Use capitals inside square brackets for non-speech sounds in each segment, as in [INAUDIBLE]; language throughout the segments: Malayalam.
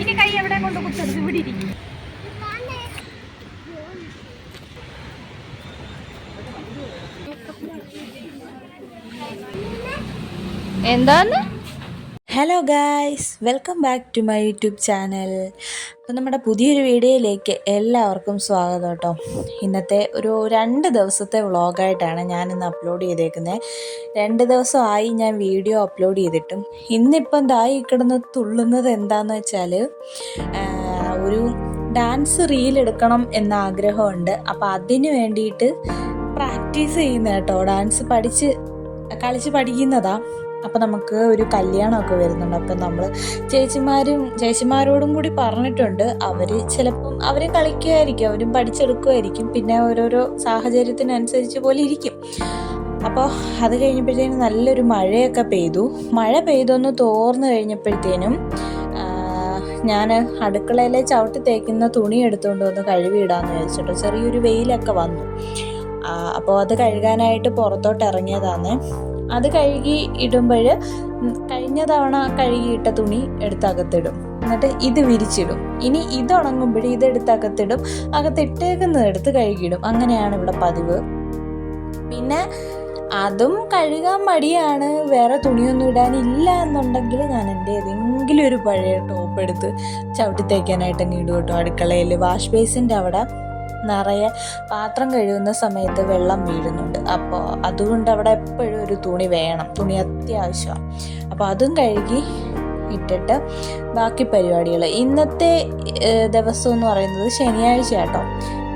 ഇനി കൈ എവിടെ കൊണ്ട് കുത്തരുത് ഇവിടെ ഇരിക്കും. എന്താന്ന്? Hello guys welcome back to my YouTube channel അപ്പോൾ നമ്മുടെ പുതിയൊരു വീഡിയോയിലേക്ക് എല്ലാവർക്കും സ്വാഗതം കേട്ടോ. ഇന്നത്തെ ഒരു രണ്ട് ദിവസത്തെ വ്ളോഗായിട്ടാണ് ഞാൻ ഇന്ന് അപ്ലോഡ് ചെയ്തേക്കുന്നത് രണ്ട് ദിവസമായി ഞാൻ വീഡിയോ അപ്ലോഡ് ചെയ്തിട്ടും. ഇന്നിപ്പം ദായി കിടന്ന് തുള്ളുന്നത് എന്താണെന്ന് വെച്ചാൽ ഒരു ഡാൻസ് റീൽ എടുക്കണം എന്ന ആഗ്രഹമുണ്ട്. അപ്പോൾ അതിന് വേണ്ടിയിട്ട് പ്രാക്ടീസ് ചെയ്യുന്ന കേട്ടോ. ഡാൻസ് പഠിച്ച് കളിച്ച് പഠിക്കുന്നതാ. അപ്പം നമുക്ക് ഒരു കല്യാണമൊക്കെ വരുന്നുണ്ട്. അപ്പം നമ്മൾ ചേച്ചിമാരും ചേച്ചിമാരോടും കൂടി പറഞ്ഞിട്ടുണ്ട്. അവർ ചിലപ്പം അവരും കളിക്കുമായിരിക്കും അവരും പഠിച്ചെടുക്കുമായിരിക്കും പിന്നെ ഓരോരോ സാഹചര്യത്തിനനുസരിച്ച് പോലെ ഇരിക്കും. അപ്പോൾ അത് കഴിഞ്ഞപ്പോഴത്തേനും നല്ലൊരു മഴയൊക്കെ പെയ്തു. മഴ പെയ്തൊന്ന് തോർന്നു കഴിഞ്ഞപ്പോഴത്തേനും ഞാൻ അടുക്കളയിലെ ചവിട്ടി തേക്കുന്ന തുണി എടുത്തുകൊണ്ട് വന്ന് കഴുകിയിടാമെന്ന് വിചാരിച്ചിട്ടോ. ചെറിയൊരു വെയിലൊക്കെ വന്നു. അപ്പോൾ അത് കഴുകാനായിട്ട് പുറത്തോട്ട് ഇറങ്ങിയതാണ് അത് കഴുകി ഇടുമ്പോൾ കഴിഞ്ഞ തവണ കഴുകിയിട്ട തുണി എടുത്തകത്തിടും. എന്നിട്ട് ഇത് വിരിച്ചിടും. ഇനി ഇത് ഉണങ്ങുമ്പോഴേ ഇത് എടുത്ത് അകത്തിടും അകത്തിട്ടേക്കുന്നത് എടുത്ത് കഴുകിയിടും. അങ്ങനെയാണ് ഇവിടെ പതിവ്. പിന്നെ അതും കഴുകാൻ മടിയാണ്. വേറെ തുണിയൊന്നും ഇടാനില്ല എന്നുണ്ടെങ്കിൽ ഞാൻ എന്റെ ഏതെങ്കിലും ഒരു പഴയ ടോപ്പ് എടുത്ത് ചവിട്ടി തേക്കാനായിട്ട് ഇടും കേട്ടോ. അടുക്കളയിൽ വാഷ് ബേസിന്റെ അവിടെ നിറയെ പാത്രം കഴുകുന്ന സമയത്ത് വെള്ളം വീഴുന്നുണ്ട്. അപ്പോൾ അതുകൊണ്ട് അവിടെ എപ്പോഴും ഒരു തുണി വേണം. തുണി അത്യാവശ്യമാണ് അപ്പോൾ അതും കഴുകി ഇട്ടിട്ട് ബാക്കി പരിപാടികൾ ഇന്നത്തെ ദിവസം എന്ന് പറയുന്നത് ശനിയാഴ്ച കേട്ടോ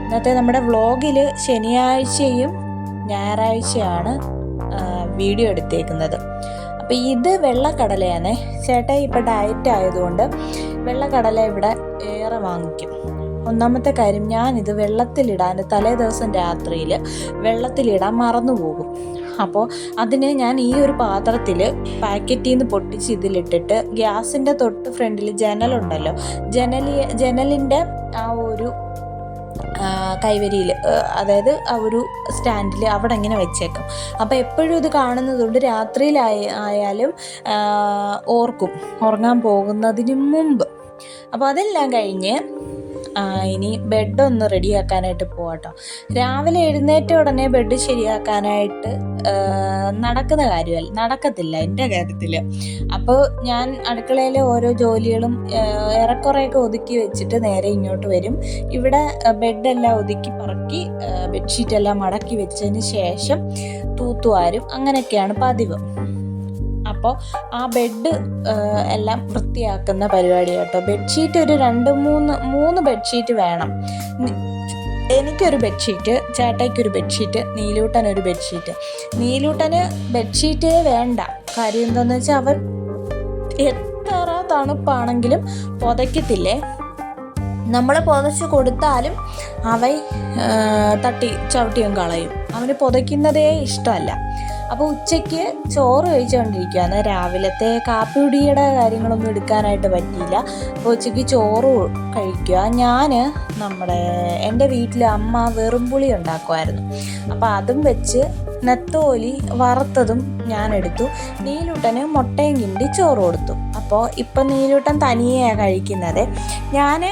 ഇന്നത്തെ നമ്മുടെ വ്ളോഗിൽ ശനിയാഴ്ചയും ഞായറാഴ്ചയാണ് വീഡിയോ എടുത്തേക്കുന്നത്. അപ്പോൾ ഇത് വെള്ളക്കടലയാണ്. ചേട്ടാ ഇപ്പോൾ ഡയറ്റ് ആയതുകൊണ്ട് വെള്ളക്കടല ഇവിടെ ഏറെ വാങ്ങിക്കും. ഒന്നാമത്തെ കാര്യം ഞാനിത് വെള്ളത്തിലിടാൻ തലേ ദിവസം രാത്രിയിൽ വെള്ളത്തിലിടാൻ മറന്നു പോകും. അപ്പോൾ അതിന് ഞാൻ ഈ ഒരു പാത്രത്തിൽ പാക്കറ്റിൽ നിന്ന് പൊട്ടിച്ച് ഇതിലിട്ടിട്ട് ഗ്യാസിന്റെ തൊട്ട് ഫ്രണ്ടിൽ ജനലുണ്ടല്ലോ ജനലി ജനലിന്റെ ആ ഒരു കൈവരിയിൽ അതായത് ആ ഒരു സ്റ്റാൻഡിൽ അവിടെ ഇങ്ങനെ വെച്ചേക്കും. അപ്പോൾ എപ്പോഴും ഇത് കാണുന്നതുകൊണ്ട് രാത്രിയിലായ ആയാലും ഓർക്കും. ഉറങ്ങാൻ പോകുന്നതിന് മുമ്പ്. അപ്പോൾ അതെല്ലാം കഴിഞ്ഞ് ഇനി ബെഡ് ഒന്ന് റെഡിയാക്കാനായിട്ട് പോവാട്ടോ. രാവിലെ എഴുന്നേറ്റ ഉടനെ ബെഡ് ശരിയാക്കാനായിട്ട് നടക്കുന്ന കാര്യമല്ല നടക്കത്തില്ല എന്റെ കാര്യത്തിൽ അപ്പോൾ ഞാൻ അടുക്കളയിലെ ഓരോ ജോലികളും ഏറെക്കുറെയൊക്കെ ഒതുക്കി വെച്ചിട്ട് നേരെ ഇങ്ങോട്ട് വരും. ഇവിടെ ബെഡെല്ലാം ഒതുക്കി പറക്കി ബെഡ്ഷീറ്റെല്ലാം മടക്കി വെച്ചതിന് ശേഷം തൂത്തുവാരും. അങ്ങനെയൊക്കെയാണ് പതിവ്. അപ്പോൾ ആ ബെഡ് എല്ലാം വൃത്തിയാക്കുന്ന പരിപാടി കേട്ടോ. ബെഡ്ഷീറ്റ് ഒരു രണ്ട് മൂന്ന് മൂന്ന് ബെഡ്ഷീറ്റ് വേണം. എനിക്കൊരു ബെഡ്ഷീറ്റ് ചേട്ടയ്ക്കൊരു ബെഡ്ഷീറ്റ് നീലൂട്ടനൊരു ബെഡ്ഷീറ്റ് നീലൂട്ടന് ബെഡ്ഷീറ്റേ വേണ്ട. കാര്യം എന്താണെന്ന് വെച്ചാൽ അവൻ എത്ര തണുപ്പാണെങ്കിലും പുതയ്ക്കത്തില്ലേ? നമ്മൾ പുതച്ച് കൊടുത്താലും അവൻ തട്ടി ചവിട്ടിയും കളയും. അവന് പുതയ്ക്കുന്നതേ ഇഷ്ടമല്ല. അപ്പോൾ ഉച്ചയ്ക്ക് ചോറ് കഴിച്ചുകൊണ്ടിരിക്കുകയാണ് രാവിലത്തെ കാപ്പിപൊടിയുടെ കാര്യങ്ങളൊന്നും എടുക്കാനായിട്ട് പറ്റിയില്ല. അപ്പോൾ ഉച്ചയ്ക്ക് ചോറ് കഴിക്കുക ഞാൻ നമ്മുടെ എന്റെ വീട്ടിൽ അമ്മ വെറും പുളി ഉണ്ടാക്കുമായിരുന്നു അപ്പോൾ അതും വെച്ച് നെത്തോലി വറുത്തതും ഞാൻ എടുത്തു. നീലൂട്ടന് മുട്ടയും കിണ്ടി ചോറ് കൊടുത്തു. അപ്പോൾ ഇപ്പം നീലൂട്ടൻ തനിയെയാണ് കഴിക്കുന്നത്. ഞാൻ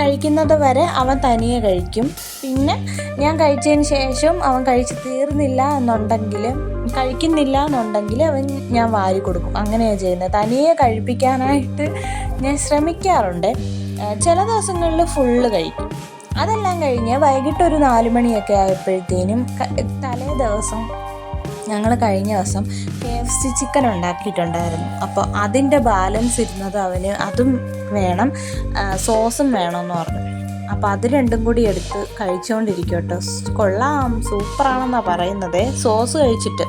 കഴിക്കുന്നത് വരെ അവൻ തനിയെ കഴിക്കും. പിന്നെ ഞാൻ കഴിച്ചതിന് ശേഷം അവൻ കഴിച്ച് തീർന്നില്ല എന്നുണ്ടെങ്കിൽ കഴിക്കുന്നില്ല എന്നുണ്ടെങ്കിൽ അവൻ ഞാൻ വാരി കൊടുക്കും. അങ്ങനെയാണ് ചെയ്യുന്നത്. തനിയെ കഴിപ്പിക്കാനായിട്ട് ഞാൻ ശ്രമിക്കാറുണ്ട്. ചില ദിവസങ്ങളിൽ ഫുള്ള് കഴിക്കും. അതെല്ലാം കഴിഞ്ഞ് വൈകിട്ട് ഒരു നാല് മണിയൊക്കെ ആയപ്പോഴത്തേനും തലേ ദിവസം ഞങ്ങൾ കഴിഞ്ഞ ദിവസം കെ എഫ് സി ചിക്കൻ ഉണ്ടാക്കിയിട്ടുണ്ടായിരുന്നു. അപ്പോൾ അതിന്റെ ബാലൻസ് ഇരുന്നത് അവന് അതും വേണം സോസും വേണമെന്ന് പറഞ്ഞു. അപ്പോൾ അത് രണ്ടും കൂടി എടുത്ത് കഴിച്ചുകൊണ്ടിരിക്കും കേട്ടോ. കൊള്ളാം സൂപ്പറാണെന്നാണ് പറയുന്നത്. സോസ് കഴിച്ചിട്ട്.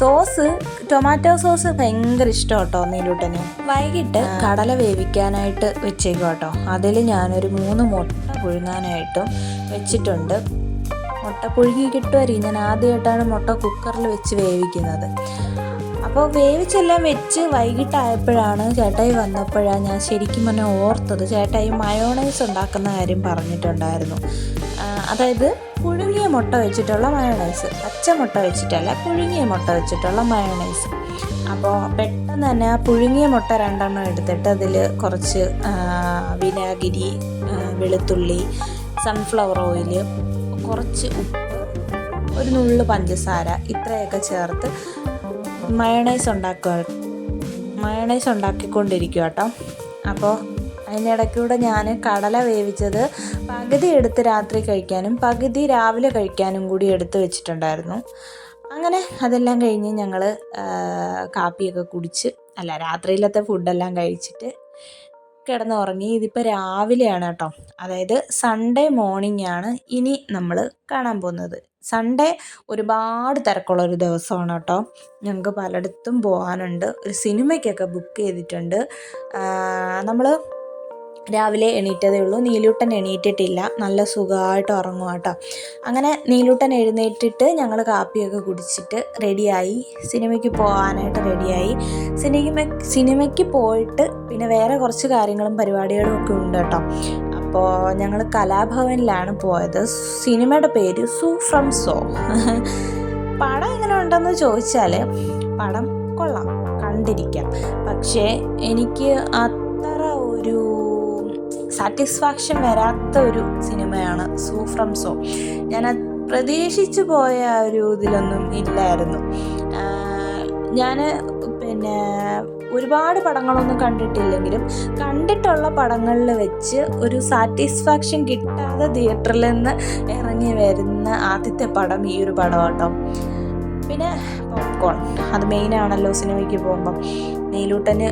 സോസ് ടൊമാറ്റോ സോസ് ഭയങ്കര ഇഷ്ടം കേട്ടോ നീലൂട്ടന് വൈകിട്ട് കടല വേവിക്കാനായിട്ട് വെച്ചേക്കും കേട്ടോ അതിൽ ഞാനൊരു മൂന്ന് മുട്ട പുഴുങ്ങാനായിട്ടും വെച്ചിട്ടുണ്ട്. മുട്ട പുഴുങ്ങി കിട്ടുമായിരിക്കും ഞാൻ ആദ്യമായിട്ടാണ് മുട്ട കുക്കറിൽ വെച്ച് വേവിക്കുന്നത്. അപ്പോൾ വേവിച്ചെല്ലാം വെച്ച് വൈകിട്ടായപ്പോഴാണ് ചേട്ടായി വന്നപ്പോഴാണ് ഞാൻ ശരിക്കും പറഞ്ഞാൽ ഓർത്തത്. ചേട്ടായി മയോണൈസ് ഉണ്ടാക്കുന്ന കാര്യം പറഞ്ഞിട്ടുണ്ടായിരുന്നു. അതായത് പുഴുങ്ങിയ മുട്ട വെച്ചിട്ടുള്ള മയോണൈസ് പച്ച മുട്ട വെച്ചിട്ടല്ല പുഴുങ്ങിയ മുട്ട വെച്ചിട്ടുള്ള മയോണൈസ് അപ്പോൾ പെട്ടെന്ന് തന്നെ ആ പുഴുങ്ങിയ മുട്ട രണ്ടെണ്ണം എടുത്തിട്ട് അതിൽ കുറച്ച് വിനാഗിരി വെളുത്തുള്ളി സൺഫ്ലവർ ഓയിൽ കുറച്ച് ഉപ്പ് ഒരു നുള്ളു പഞ്ചസാര ഇത്രയൊക്കെ ചേർത്ത് മയണൈസ് ഉണ്ടാക്കുക. മയണൈസ് ഉണ്ടാക്കിക്കൊണ്ടിരിക്കുക കേട്ടോ. അപ്പോൾ അതിനിടയ്ക്കൂടെ ഞാൻ കടല വേവിച്ചത് പകുതി എടുത്ത് രാത്രി കഴിക്കാനും പകുതി രാവിലെ കഴിക്കാനും കൂടി എടുത്ത് വെച്ചിട്ടുണ്ടായിരുന്നു. അങ്ങനെ അതെല്ലാം കഴിഞ്ഞ് ഞങ്ങൾ കാപ്പിയൊക്കെ കുടിച്ച് അല്ല രാത്രിയിലത്തെ ഫുഡെല്ലാം കഴിച്ചിട്ട് കിടന്നുറങ്ങി. ഇതിപ്പോൾ രാവിലെയാണ് കേട്ടോ. അതായത് സൺഡേ മോർണിംഗ് ആണ് ഇനി നമ്മൾ കാണാൻ പോകുന്നത്. സൺഡേ ഒരുപാട് തിരക്കുള്ള ഒരു ദിവസമാണ് കേട്ടോ. ഞങ്ങൾക്ക് പലയിടത്തും പോകാനുണ്ട് ഒരു സിനിമയ്ക്കൊക്കെ ബുക്ക് ചെയ്തിട്ടുണ്ട്. നമ്മൾ രാവിലെ എണീറ്റതേ ഉള്ളൂ. നീലൂട്ടൻ എണീറ്റിട്ടില്ല. നല്ല സുഖമായിട്ട് ഉറങ്ങും കേട്ടോ. അങ്ങനെ നീലൂട്ടൻ എഴുന്നേറ്റിട്ട് ഞങ്ങൾ കാപ്പിയൊക്കെ കുടിച്ചിട്ട് റെഡിയായി. സിനിമയ്ക്ക് പോകാനായിട്ട് റെഡിയായി. സിനിമ സിനിമയ്ക്ക് പോയിട്ട് പിന്നെ വേറെ കുറച്ച് കാര്യങ്ങളും പരിപാടികളും ഒക്കെ ഉണ്ട് കേട്ടോ. അപ്പോൾ ഞങ്ങൾ കലാഭവനിലാണ് പോയത്. സിനിമയുടെ പേര് സൂ ഫ്രം സോ. പടം എങ്ങനെ ഉണ്ടെന്ന് ചോദിച്ചാൽ പടം കൊള്ളാം. കണ്ടിരിക്കാം. പക്ഷേ എനിക്ക് ഒരു സാറ്റിസ്ഫാക്ഷൻ വരാത്ത ഒരു സിനിമയാണ് സൂ ഫ്രം സോ. ഞാൻ പ്രതീക്ഷിച്ചു പോയ ഒരു ഇതിലൊന്നും ഇല്ലായിരുന്നു. ഞാൻ പിന്നെ ഒരുപാട് പടങ്ങളൊന്നും കണ്ടിട്ടില്ലെങ്കിലും കണ്ടിട്ടുള്ള പടങ്ങളിൽ വെച്ച് ഒരു സാറ്റിസ്ഫാക്ഷൻ കിട്ടാതെ തിയേറ്ററിൽ നിന്ന് ഇറങ്ങി വരുന്ന ആദ്യത്തെ പടം ഈ ഒരു പടം കേട്ടോ പിന്നെ പോപ്കോൺ. അത് മെയിനാണല്ലോ സിനിമയ്ക്ക് പോകുമ്പം. നീലൂട്ടന്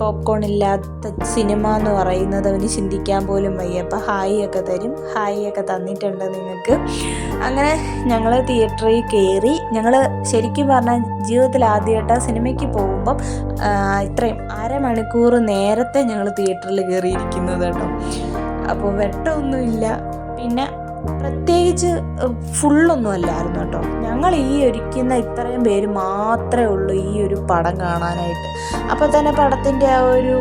പോപ്കോൺ ഇല്ലാത്ത സിനിമ എന്ന് പറയുന്നത് അവന് ചിന്തിക്കാൻ പോലും വയ്യ. അപ്പോൾ ഹായ് ഒക്കെ തരും. ഹായ് ഒക്കെ തന്നിട്ടുണ്ട് നിങ്ങൾക്ക് അങ്ങനെ ഞങ്ങൾ തിയേറ്ററിൽ കയറി ഞങ്ങൾ ശരിക്കും പറഞ്ഞാൽ ജീവിതത്തിൽ ആദ്യമായിട്ട് സിനിമയ്ക്ക് പോകുമ്പം ഇത്രയും അരമണിക്കൂർ നേരത്തെ ഞങ്ങൾ തിയേറ്ററിൽ കയറിയിരിക്കുന്നത് കേട്ടോ. അപ്പോൾ വെട്ടമൊന്നുമില്ല. പിന്നെ പ്രത്യേകിച്ച് ഫുള്ളൊന്നും അല്ലായിരുന്നു കേട്ടോ. ഞങ്ങൾ ഈ ഒരുക്കുന്ന ഇത്രയും പേര് മാത്രമേ ഉള്ളൂ ഈ ഒരു പടം കാണാനായിട്ട്. അപ്പോൾ തന്നെ പടത്തിന്റെ ആ ഒരു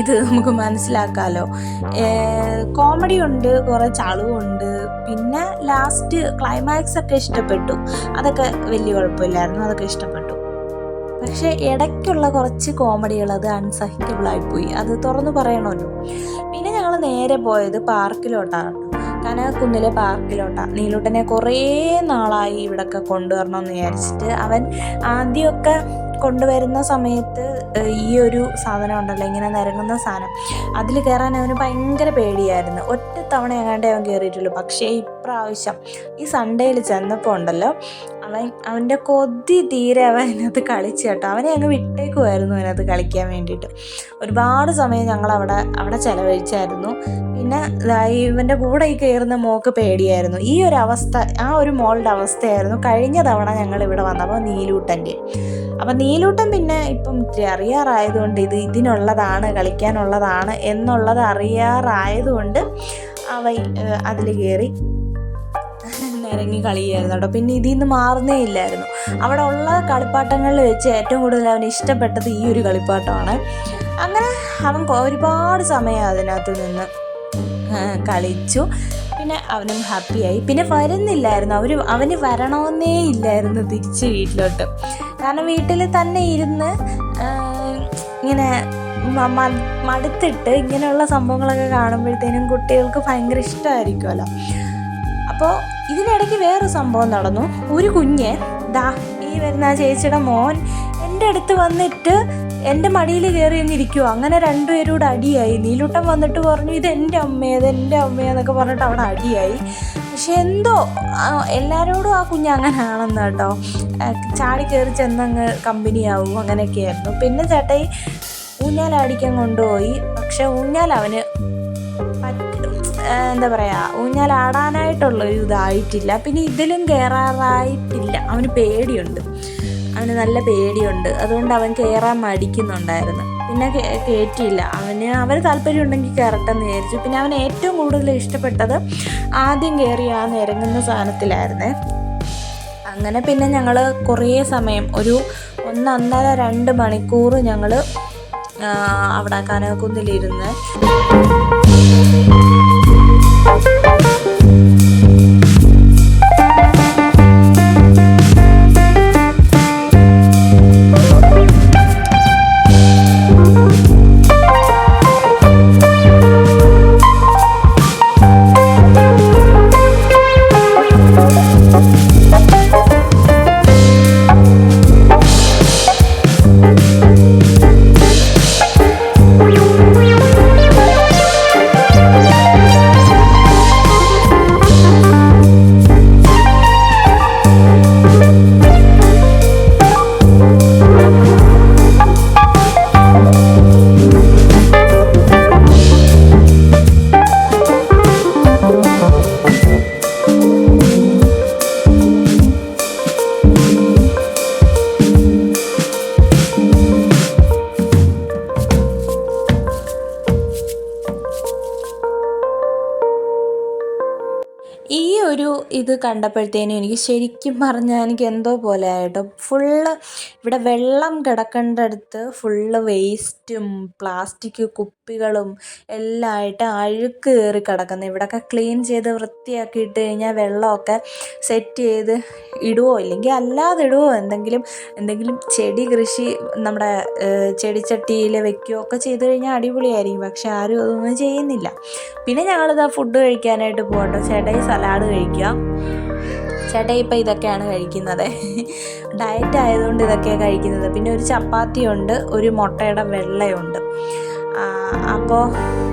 ഇത് നമുക്ക് മനസ്സിലാക്കാമല്ലോ കോമഡി ഉണ്ട് കുറച്ച് ചളുവുണ്ട് പിന്നെ ലാസ്റ്റ് ക്ലൈമാക്സ് ഒക്കെ ഇഷ്ടപ്പെട്ടു. അതൊക്കെ വലിയ കുഴപ്പമില്ലായിരുന്നു അതൊക്കെ ഇഷ്ടപ്പെട്ടു. പക്ഷേ ഇടയ്ക്കുള്ള കുറച്ച് കോമഡികൾ അത് അൺസഹിക്കബിളായിപ്പോയി അത് തുറന്നു പറയണമല്ലോ. പിന്നെ ഞങ്ങൾ നേരെ പോയത് പാർക്കിലോട്ടാണ്. കനകക്കുന്നിലെ പാർക്കിലോട്ടാണ് നീലൂട്ടനെ കുറേ നാളായി ഇവിടൊക്കെ കൊണ്ടുവരണമെന്ന് വിചാരിച്ചിട്ട് അവൻ ആദ്യമൊക്കെ കൊണ്ടുവരുന്ന സമയത്ത് ഈ ഒരു സാധനം ഉണ്ടല്ലോ ഇങ്ങനെ നിരങ്ങുന്ന സാധനം. അതിൽ കയറാൻ അവന് ഭയങ്കര പേടിയായിരുന്നു. ഒറ്റ എങ്ങാണ്ടേ അവൻ കയറിയിട്ടുള്ളൂ. പക്ഷേ ഇപ്രാവശ്യം ഈ സൺഡേയിൽ ചെന്നപ്പോൾ ഉണ്ടല്ലോ അവൻ അവന്റെ കൊതി തീരെ അവൻ അതിനകത്ത് കളിച്ചു കേട്ടോ. അവനെ അങ്ങ് വിട്ടേക്കുമായിരുന്നു അതിനകത്ത് കളിക്കാൻ വേണ്ടിയിട്ട്. ഒരുപാട് സമയം ഞങ്ങൾ അവിടെ അവിടെ ചിലവഴിച്ചായിരുന്നു. പിന്നെ ഇവന്റെ കൂടെ ഈ കയറുന്ന മോക്ക് പേടിയായിരുന്നു. ഈ ഒരു അവസ്ഥ ആ ഒരു മോളുടെ അവസ്ഥയായിരുന്നു കഴിഞ്ഞ തവണ ഞങ്ങൾ ഇവിടെ വന്നപ്പോൾ നീലൂട്ടന്റെ. അപ്പം നീലൂട്ടൻ പിന്നെ ഇപ്പം അറിയാറായതുകൊണ്ട് ഇത് ഇതിനുള്ളതാണ് കളിക്കാനുള്ളതാണ് എന്നുള്ളത് അറിയാറായതുകൊണ്ട് അവൻ അതിൽ കയറി നിരങ്ങി കളിയായിരുന്നു കേട്ടോ. പിന്നെ ഇതിൽ നിന്ന് മാറുന്നേ ഇല്ലായിരുന്നു. അവിടെ ഉള്ള കളിപ്പാട്ടങ്ങളിൽ വെച്ച് ഏറ്റവും കൂടുതൽ അവന് ഇഷ്ടപ്പെട്ടത് ഈ ഒരു കളിപ്പാട്ടമാണ്. അങ്ങനെ അവൻ ഒരുപാട് സമയം അതിനകത്ത് നിന്ന് കളിച്ചു. പിന്നെ അവനും ഹാപ്പിയായി. പിന്നെ വരുന്നില്ലായിരുന്നു. അവർ അവന് വരണമെന്നേ ഇല്ലായിരുന്നു തിരിച്ച് വീട്ടിലോട്ട്. കാരണം വീട്ടിൽ തന്നെ ഇരുന്ന് ഇങ്ങനെ മടുത്തിട്ട് ഇങ്ങനെയുള്ള സംഭവങ്ങളൊക്കെ കാണുമ്പോഴത്തേനും കുട്ടികൾക്ക് ഭയങ്കര ഇഷ്ടമായിരിക്കുമല്ലോ. അപ്പോൾ ഇതിനിടയ്ക്ക് വേറൊരു സംഭവം നടന്നു. ഒരു കുഞ്ഞ് ദാ ഈ വരുന്ന ചേച്ചിയുടെ മോൻ എന്റെ അടുത്ത് വന്നിട്ട് എന്റെ മടിയിൽ കയറി എന്നിരിക്കുമോ അങ്ങനെ രണ്ടുപേരോട് അടിയായി. നീലൂട്ടം വന്നിട്ട് പറഞ്ഞു ഇത് എന്റെ അമ്മയെ ഇത് എന്റെ അമ്മയെന്നൊക്കെ പറഞ്ഞിട്ട് അവിടെ അടിയായി. പക്ഷെ എന്തോ എല്ലാവരോടും ആ കുഞ്ഞ് അങ്ങനെ ആണെന്ന് കേട്ടോ ചാടി കയറി ചെന്നങ്ങ് കമ്പനിയാവും. അങ്ങനെയൊക്കെയായിരുന്നു. പിന്നെ ചേട്ടായി ഊഞ്ഞാലടിക്കാൻ കൊണ്ടുപോയി. പക്ഷെ ഊഞ്ഞാൽ അവന് എന്താ പറയുക ഊഞ്ഞാലാടാനായിട്ടുള്ള ഒരു ഇതായിട്ടില്ല. പിന്നെ ഇതിലും കയറാറായിട്ടില്ല അവന് പേടിയുണ്ട്. അവന് നല്ല പേടിയുണ്ട്. അതുകൊണ്ട് അവൻ കയറാൻ മടിക്കുന്നുണ്ടായിരുന്നു. പിന്നെ കയറ്റിയില്ല അവന് അവന് താല്പര്യം ഉണ്ടെങ്കിൽ കയറട്ടെന്ന് വിചാരിച്ചു. പിന്നെ അവൻ ഏറ്റവും കൂടുതൽ ഇഷ്ടപ്പെട്ടത് ആദ്യം കയറി ആ നിരങ്ങുന്ന സാധനത്തിലായിരുന്നേ. അങ്ങനെ പിന്നെ ഞങ്ങൾ കുറേ സമയം ഒരു ഒന്നര രണ്ട് മണിക്കൂർ ഞങ്ങൾ അവിടെ കനകക്കുന്നിലിരുന്ന് ഈ ഇത് കണ്ടപ്പോഴത്തേനും എനിക്ക് ശരിക്കും പറഞ്ഞാൽ എനിക്ക് എന്തോ പോലെ ആയിട്ടോ. ഫുള്ള് ഇവിടെ വെള്ളം കിടക്കേണ്ടടുത്ത് ഫുള്ള് വേസ്റ്റും പ്ലാസ്റ്റിക് കുപ്പികളും എല്ലാം ആയിട്ട് അഴുക്ക് കയറി കിടക്കുന്നു. ഇവിടെയൊക്കെ ക്ലീൻ ചെയ്ത് വൃത്തിയാക്കി ഇട്ട് കഴിഞ്ഞാൽ വെള്ളമൊക്കെ സെറ്റ് ചെയ്ത് ഇടുവോ? ഇല്ലെങ്കിൽ അല്ലാതെ ഇടുവോ? എന്തെങ്കിലും എന്തെങ്കിലും ചെടി കൃഷി നമ്മുടെ ചെടിച്ചട്ടിയിൽ വെക്കുകയോ ഒക്കെ ചെയ്ത് കഴിഞ്ഞാൽ അടിപൊളിയായിരിക്കും. പക്ഷെ ആരും അതൊന്നും ചെയ്യുന്നില്ല. പിന്നെ ഞങ്ങളിതാ ഫുഡ് കഴിക്കാനായിട്ട് പോകട്ടോ ചേട്ടായി സലാഡ് കഴിക്കുക. ചേട്ടായി ഇപ്പം ഇതൊക്കെയാണ് കഴിക്കുന്നത്. ഡയറ്റ് ആയതുകൊണ്ട് ഇതൊക്കെയാണ് കഴിക്കുന്നത്. പിന്നെ ഒരു ചപ്പാത്തിയുണ്ട് ഒരു മുട്ടയുടെ വെള്ളയുണ്ട്. അപ്പോൾ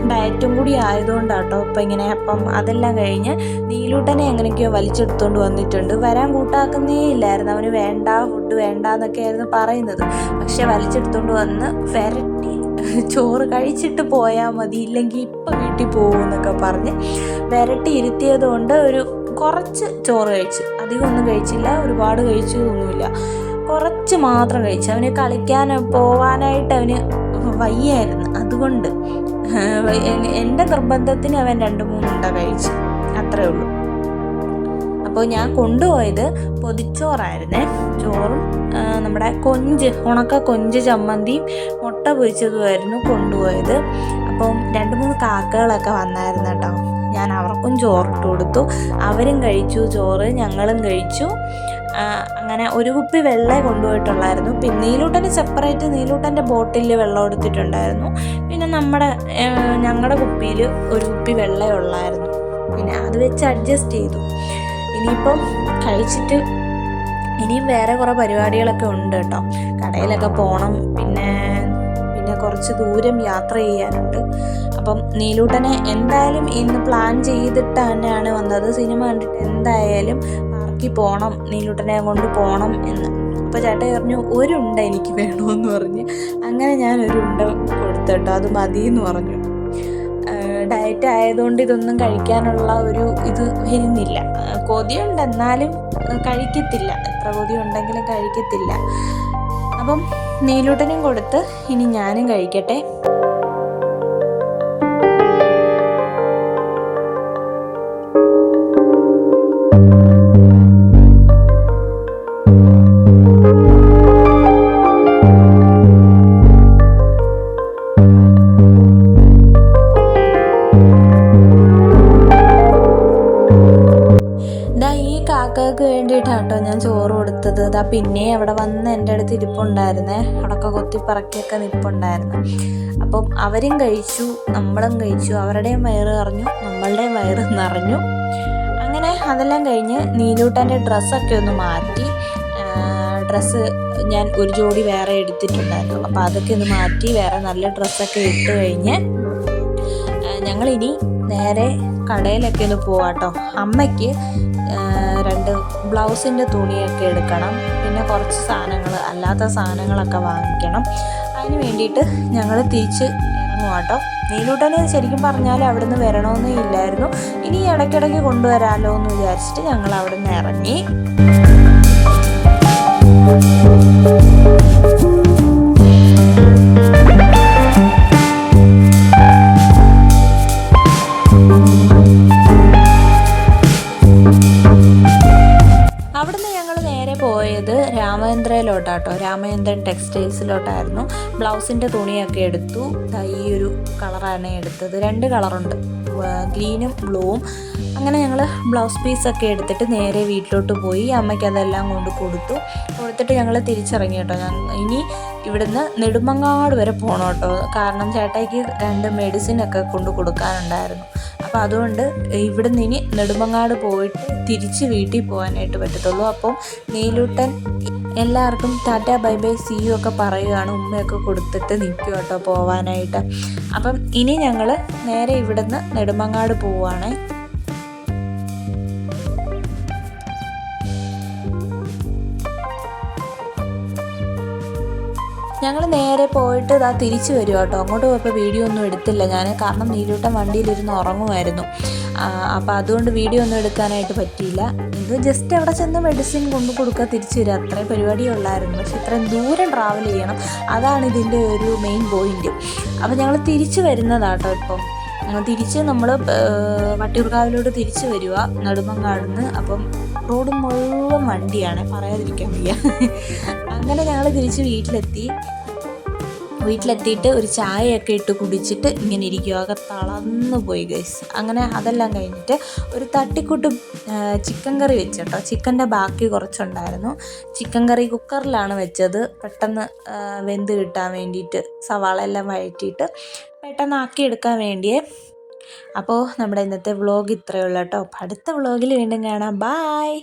ഡയറ്റും കൂടി ആയതുകൊണ്ടാട്ടോ ഇപ്പം ഇങ്ങനെ അപ്പം അതെല്ലാം കഴിഞ്ഞ് നീലൂട്ടനെ എങ്ങനെയൊക്കെയോ വലിച്ചെടുത്തുകൊണ്ട് വന്നിട്ടുണ്ട്. വരാൻ കൂട്ടാക്കുന്നേ ഇല്ലായിരുന്നു. അവന് വേണ്ട ഫുഡ് വേണ്ട എന്നൊക്കെയായിരുന്നു പറയുന്നത്. പക്ഷെ വലിച്ചെടുത്തുകൊണ്ട് വന്ന് വരട്ടി ചോറ് കഴിച്ചിട്ട് പോയാൽ മതി ഇല്ലെങ്കിൽ ഇപ്പം വീട്ടിൽ പോകുമെന്നൊക്കെ പറഞ്ഞ് വരട്ടി ഇരുത്തിയത് കൊണ്ട് ഒരു കുറച്ച് ചോറ് കഴിച്ചു. അധികം ഒന്നും കഴിച്ചില്ല ഒരുപാട് കഴിച്ചു ഒന്നുമില്ല കുറച്ച് മാത്രം കഴിച്ചു. അവന് കളിക്കാൻ പോവാനായിട്ട് അവന് വയ്യായിരുന്നു. അതുകൊണ്ട് എന്റെ നിർബന്ധത്തിന് അവൻ രണ്ട് മൂന്നുണ്ട കഴിച്ചു. അത്രേ ഉള്ളൂ. അപ്പോൾ ഞാൻ കൊണ്ടുപോയത് പൊതിച്ചോറായിരുന്നേ. ചോറും നമ്മുടെ കൊഞ്ച് ഉണക്ക കൊഞ്ച് ചമ്മന്തിയും മുട്ട പൊരിച്ചതുമായിരുന്നു കൊണ്ടുപോയത്. അപ്പം രണ്ട് മൂന്ന് കാക്കകളൊക്കെ വന്നായിരുന്നു കേട്ടോ. ഞാൻ അവർക്കും ചോറിട്ട് കൊടുത്തു. അവരും കഴിച്ചു ചോറ് ഞങ്ങളും കഴിച്ചു. അങ്ങനെ ഒരു കുപ്പി വെള്ളമേ കൊണ്ടുപോയിട്ടുള്ളായിരുന്നു. പിന്നെ നീലൂട്ടന് സെപ്പറേറ്റ് നീലൂട്ടന്റെ ബോട്ടിലിൽ വെള്ളം എടുത്തിട്ടുണ്ടായിരുന്നു. പിന്നെ നമ്മുടെ ഞങ്ങളുടെ കുപ്പിയിൽ ഒരു കുപ്പി വെള്ളമേ ഉള്ളായിരുന്നു. പിന്നെ അത് വെച്ച് അഡ്ജസ്റ്റ് ചെയ്തു. ഇനിയിപ്പം കഴിച്ചിട്ട് ഇനിയും വേറെ കുറേ പരിപാടികളൊക്കെ ഉണ്ട് കേട്ടോ. കടയിലൊക്കെ പോകണം പിന്നെ പിന്നെ കുറച്ച് ദൂരം യാത്ര ചെയ്യാനുണ്ട്. അപ്പം നീലൂട്ടനെ എന്തായാലും ഇന്ന് പ്ലാൻ ചെയ്തിട്ട് തന്നെയാണ് വന്നത്. സിനിമ കണ്ടിട്ട് എന്തായാലും പാർക്കിൽ പോകണം നീലൂട്ടനെ കൊണ്ട് പോകണം എന്ന്. അപ്പോൾ ചേട്ടൻ പറഞ്ഞു ഒരു ഉണ്ട എനിക്ക് വേണമെന്ന് പറഞ്ഞ്. അങ്ങനെ ഞാൻ ഒരു ഉണ്ട കൊടുത്തിട്ടോ അത് മതി എന്ന് പറഞ്ഞു ഡയറ്റ് ആയതുകൊണ്ട് ഇതൊന്നും കഴിക്കാനുള്ള ഒരു ഇത് വരുന്നില്ല. കൊതിയുണ്ട് എന്നാലും കഴിക്കത്തില്ല. എത്ര കൊതി ഉണ്ടെങ്കിലും കഴിക്കത്തില്ല. അപ്പം നീലൂട്ടനും കൊടുത്ത് ഇനി ഞാനും കഴിക്കട്ടെ. പിന്നെ അവിടെ വന്ന് എന്റെ അടുത്ത് ഇരിപ്പുണ്ടായിരുന്നേ. അവിടെയൊക്കെ കൊത്തി പറക്കിയൊക്കെ നിൽപ്പുണ്ടായിരുന്നു. അപ്പം അവരും കഴിച്ചു നമ്മളും കഴിച്ചു. അവരുടെയും വയറ് നിറഞ്ഞു നമ്മളുടെയും വയറ് നിറഞ്ഞു. അങ്ങനെ അതെല്ലാം കഴിഞ്ഞ് നീലൂട്ടന്റെ ഡ്രസ്സൊക്കെ ഒന്ന് മാറ്റി ഡ്രസ്സ് ഞാൻ ഒരു ജോഡി വേറെ എടുത്തിട്ടുണ്ടായിരുന്നു. അപ്പോൾ അതൊക്കെ ഒന്ന് മാറ്റി വേറെ നല്ല ഡ്രസ്സൊക്കെ ഇട്ട് കഴിഞ്ഞ് ഞങ്ങളിനി നേരെ കടയിലൊക്കെ ഒന്ന് പോവാട്ടോ. അമ്മയ്ക്ക് രണ്ട് ബ്ലൗസിന്റെ തുണിയൊക്കെ എടുക്കണം. പിന്നെ കുറച്ച് സാധനങ്ങൾ അല്ലാത്ത സാധനങ്ങളൊക്കെ വാങ്ങിക്കണം. അതിന് വേണ്ടിയിട്ട് ഞങ്ങൾ തിരിച്ച് ഇറങ്ങും കേട്ടോ നീലൂട്ടന് ശരിക്കും പറഞ്ഞാൽ അവിടെ നിന്ന് വരണമെന്നേ ഇല്ലായിരുന്നു. ഇനി ഇടയ്ക്കിടയ്ക്ക് കൊണ്ടുവരാമല്ലോ എന്ന് വിചാരിച്ചിട്ട് ഞങ്ങൾ അവിടെ നിന്ന് ഇറങ്ങി. രാമചന്ദ്രൻ ടെക്സ്റ്റൈൽസിലോട്ടായിരുന്നു. ബ്ലൗസിന്റെ തുണിയൊക്കെ എടുത്തു. ഈ ഒരു കളറാണ് എടുത്തത്. രണ്ട് കളറുണ്ട്. ഗ്രീനും ബ്ലൂവും. അങ്ങനെ ഞങ്ങൾ ബ്ലൗസ് പീസൊക്കെ എടുത്തിട്ട് നേരെ വീട്ടിലോട്ട് പോയി. അമ്മയ്ക്ക് അതെല്ലാം കൊണ്ട് കൊടുത്തു. കൊടുത്തിട്ട് ഞങ്ങൾ തിരിച്ചിറങ്ങി കേട്ടോ. ഇനി ഇവിടുന്ന് നെടുമങ്ങാട് വരെ പോകണം കേട്ടോ. കാരണം ചേട്ടായിക്ക് രണ്ട് മെഡിസിനൊക്കെ കൊണ്ട് കൊടുക്കാനുണ്ടായിരുന്നു. അപ്പോൾ അതുകൊണ്ട് ഇവിടുന്ന് ഇനി നെടുമങ്ങാട് പോയിട്ട് തിരിച്ച് വീട്ടിൽ പോകാനായിട്ട് പറ്റത്തുള്ളൂ. അപ്പം നീലൂട്ടൻ എല്ലാവർക്കും tata bye bye see you ഒക്കെ പറയുകയാണ്. ഉമ്മയൊക്കെ കൊടുത്തിട്ട് നിൽക്കും കേട്ടോ പോവാനായിട്ട്. അപ്പം ഇനി ഞങ്ങൾ നേരെ ഇവിടുന്ന് നെടുമങ്ങാട് പോവുകയാണ് ഞങ്ങൾ നേരെ പോയിട്ട് ഇതാ തിരിച്ചു വരും കേട്ടോ. അങ്ങോട്ട് പോയപ്പോൾ വീഡിയോ ഒന്നും എടുത്തില്ല. ഞാൻ കാരണം നീരൂട്ടം വണ്ടിയിലിരുന്ന് ഉറങ്ങുമായിരുന്നു. അപ്പോൾ അതുകൊണ്ട് വീഡിയോ ഒന്നും എടുക്കാനായിട്ട് പറ്റിയില്ല. ഇത് ജസ്റ്റ് അവിടെ ചെന്ന് മെഡിസിൻ കൊണ്ടു കൊടുക്കുക തിരിച്ചു വരിക അത്രയും പരിപാടിയേ ഉള്ളായിരുന്നു. പക്ഷെ ഇത്രയും ദൂരം ട്രാവൽ ചെയ്യണം. അതാണ് ഇതിന്റെ ഒരു മെയിൻ പോയിന്റ് അപ്പോൾ ഞങ്ങൾ തിരിച്ചു വരുന്നതാട്ടോ ഇപ്പം. തിരിച്ച് നമ്മൾ വട്ടിയൂർക്കാവിലോട്ട് തിരിച്ചു വരിക നെടുമങ്ങാടുന്ന് അപ്പം റോഡ് മുഴുവൻ വണ്ടിയാണ്. പറയാതിരിക്കാൻ വയ്യ. [LAUGHS] അങ്ങനെ ഞങ്ങൾ തിരിച്ച് വീട്ടിലെത്തി. വീട്ടിലെത്തിയിട്ട് ഒരു ചായയൊക്കെ ഇട്ട് കുടിച്ചിട്ട് ഇങ്ങനെ ഇരിക്കുക ആകെ തളർന്നു പോയി ഗൈസ് അങ്ങനെ അതെല്ലാം കഴിഞ്ഞിട്ട് ഒരു തട്ടിക്കൂട്ട് ചിക്കൻ കറി വെച്ച് ചിക്കന്റെ ബാക്കി കുറച്ചുണ്ടായിരുന്നു. ചിക്കൻ കറി കുക്കറിലാണ് വെച്ചത്. പെട്ടെന്ന് വെന്ത് കിട്ടാൻ വേണ്ടിയിട്ട് സവാള എല്ലാം വഴറ്റിയിട്ട് പെട്ടെന്ന് ആക്കിയെടുക്കാൻ വേണ്ടിയേ. അപ്പോൾ നമ്മുടെ ഇന്നത്തെ വ്ളോഗ് ഇത്രയേ ഉള്ളൂ കേട്ടോ. അടുത്ത വ്ളോഗിൽ വീണ്ടും കാണാം. ബായ്